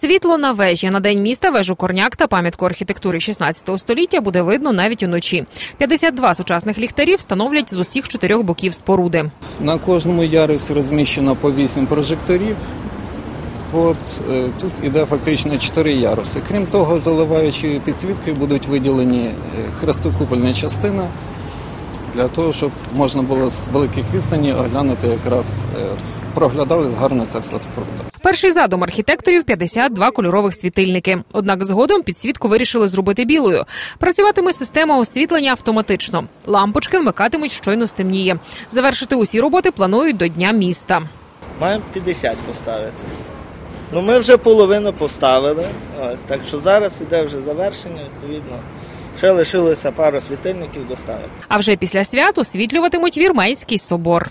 Світло на вежі на день міста, вежу Корняк та пам'ятку архітектури 16 століття буде видно навіть уночі. 52 сучасних ліхтарів встановлять з усіх чотирьох боків споруди. На кожному ярусі розміщено по 8 прожекторів. От е, тут іде фактично 4 яруси. Крім того, заливаючою підсвіткою будуть виділені е, хрестокупольна частина для того, щоб можна було з великих відстані оглянути якраз е, проглядалась гарно ця вся споруда. Перший задум архітекторів 52 кольорових світильники. Однак згодом підсвітку вирішили зробити білою. Працюватиме система освітлення автоматично. Лампочки вмикатимуть щойно стемніє. Завершити усі роботи планують до дня міста. Маємо 50 поставити. Ну ми вже половину поставили. Ось, так що зараз іде вже завершення, відповідно. Ще лишилося пару світильників доставити. А вже після свят освітлюватимуть Вірменський собор.